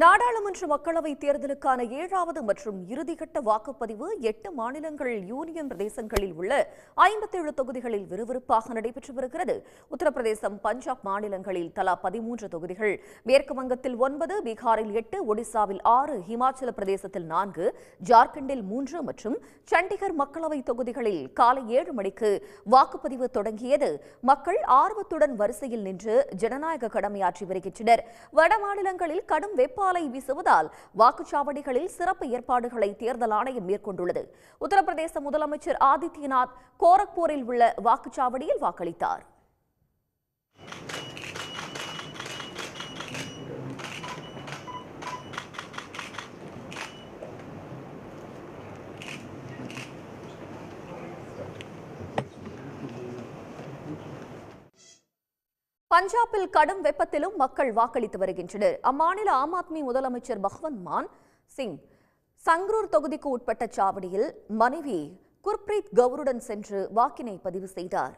நாடாளுமன்ற மக்களவைத் தேர்தலுக்கான ஏழாவது மற்றும் இறுதிக்கட்ட வாக்குப்பதிவு எட்டு மாநிலங்கள் யூனியன் பிரதேசங்களில் உள்ள ஐம்பத்தேழு தொகுதிகளில் விறுவிறுப்பாக நடைபெற்று வருகிறது. உத்தரப்பிரதேசம் பஞ்சாப் மாநிலங்களில் தலா பதிமூன்று தொகுதிகள் மேற்கு வங்கத்தில் ஒன்பது பீகாரில் எட்டு ஒடிசாவில் ஆறு ஹிமாச்சல பிரதேசத்தில் நான்கு ஜார்க்கண்டில் மூன்று மற்றும் சண்டிகர் மக்களவைத் தொகுதிகளில் காலை ஏழு மணிக்கு வாக்குப்பதிவு தொடங்கியது. மக்கள் ஆர்வத்துடன் வரிசையில் நின்று ஜனநாயக கடமையாற்றி வருகின்றனர். வட மாநிலங்களில் கடும் வெப்ப வெப்பாலை வீசுவதால் வாக்குச்சாவடிகளில் சிறப்பு ஏற்பாடுகளை தேர்தல் ஆணையம் மேற்கொண்டுள்ளது. உத்தரப்பிரதேச முதலமைச்சர் ஆதித்யநாத் கோரக்பூரில் உள்ள வாக்குச்சாவடியில் வாக்களித்தார். பஞ்சாபில் கடும் வெப்பத்திலும் மக்கள் வாக்களித்து வருகின்றனர் அம்மாநில ஆம் ஆத்மி முதலமைச்சர் பகவந்த் மான் சிங் சங்ரூர் தொகுதிக்கு உட்பட்ட சாவடியில் மனைவி குர்ப்ரீத் கவுருடன் சென்று வாக்கினை பதிவு செய்தார்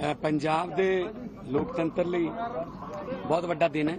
ਅ, ਪੰਜਾਬ ਦੇ ਲੋਕਤੰਤਰ ਲਈ ਬਹੁਤ ਵੱਡਾ ਦਿਨ ਹੈ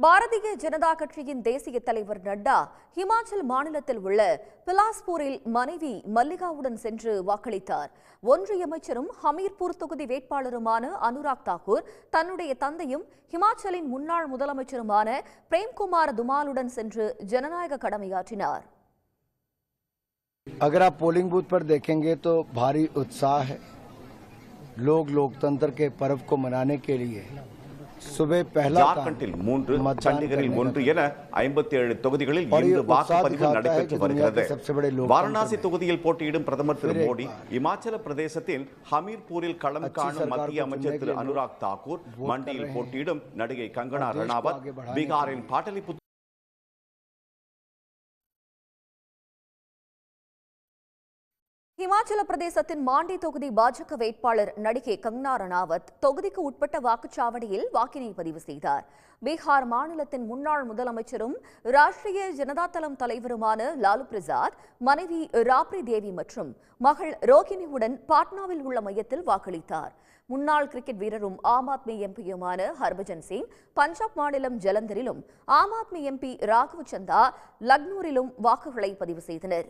பாரதிய ஜனதா கட்சியின் தேசிய தலைவர் நட்டா ஹிமாச்சல் மாநிலத்தில் உள்ள பிலாஸ்பூரில் மனைவி மல்லிகாவுடன் சென்று வாக்களித்தார் ஒன்றிய அமைச்சரும் ஹமீர்பூர் தொகுதி வேட்பாளருமான அனுராக் தாக்கூர் தன்னுடைய தந்தையும் ஹிமாச்சலின் முன்னாள் முதலமைச்சருமான பிரேம்குமார் துமாலுடன் சென்று ஜனநாயக கடமையாற்றினார் अगर आप पोलिंग बूथ पर देखेंगे तो भारी उत्साह है लोग लोकतंत्र के पर्व को मनाने के लिए सुबह पहला काम ஜார்க்கண்டில் மூன்று சண்டிகரில் ஒன்று என ஐம்பத்தி ஏழு தொகுதிகளில் இன்று வாக்குப்பதிவு நடைபெற்று வருகிறது। வாரணாசி தொகுதியில் போட்டியிடும் பிரதமர் திரு மோடி। இமாச்சல பிரதேசத்தில் ஹமீர்பூரில் களம் காணும் மத்திய அமைச்சர் திரு அனுராக் தாக்கூர் மண்டியில் போட்டியிடும் நடிகை கங்கனா ரணாவத் பீகாரின் பாட்டலிபுத்தூர் இமாச்சல பிரதேசத்தின் மாண்டி தொகுதி பாஜக வேட்பாளர் நடிகை கங்னா ரணாவத் தொகுதிக்கு உட்பட்ட வாக்குச்சாவடியில் வாக்கினை பதிவு செய்தார். பீகார் மாநிலத்தின் முன்னாள் முதலமைச்சரும் ராஷ்டிரிய ஜனதா தளம் தலைவருமான லாலு பிரசாத் மனைவி ராப்ரி தேவி மற்றும் மகள் ரோகிணியுடன் பாட்னாவில் உள்ள மையத்தில் வாக்களித்தார். முன்னாள் கிரிக்கெட் வீரரும் ஆம் ஆத்மி எம்பியுமான ஹர்பஜன் சிங் பஞ்சாப் மாநிலம் ஜலந்தரிலும் ஆம் ஆத்மி எம்பி ராகவ் சந்தா லக்னூரிலும் வாக்குகளை பதிவு செய்தனர்.